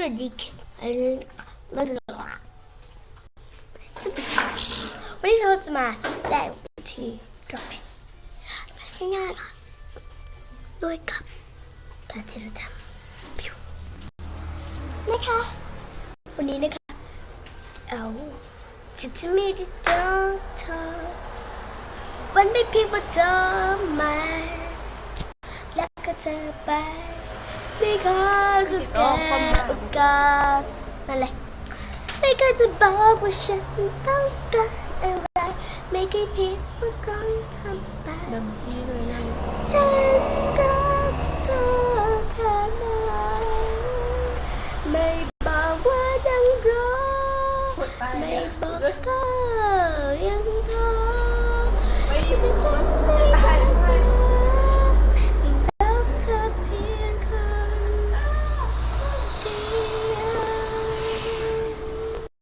วัสดีค่ะวันนี้เราจะมาแสดงที่ดอกไม้ง่ายๆค่ะด้วยกับการที่เราทำผิวนะคะ วันนี้นะคะ เอาจะจะมีที่เจอเธอวันไม่เพียงว่าเธอมาแล้วก็เธอไปไม่เคยจะเจอโอ กาสนั่นแหละไม่เคยจะบอกว่าฉันต้องการอะไรไม่เคยผิดว่าก่อนทำไปดังพี่เลยนะ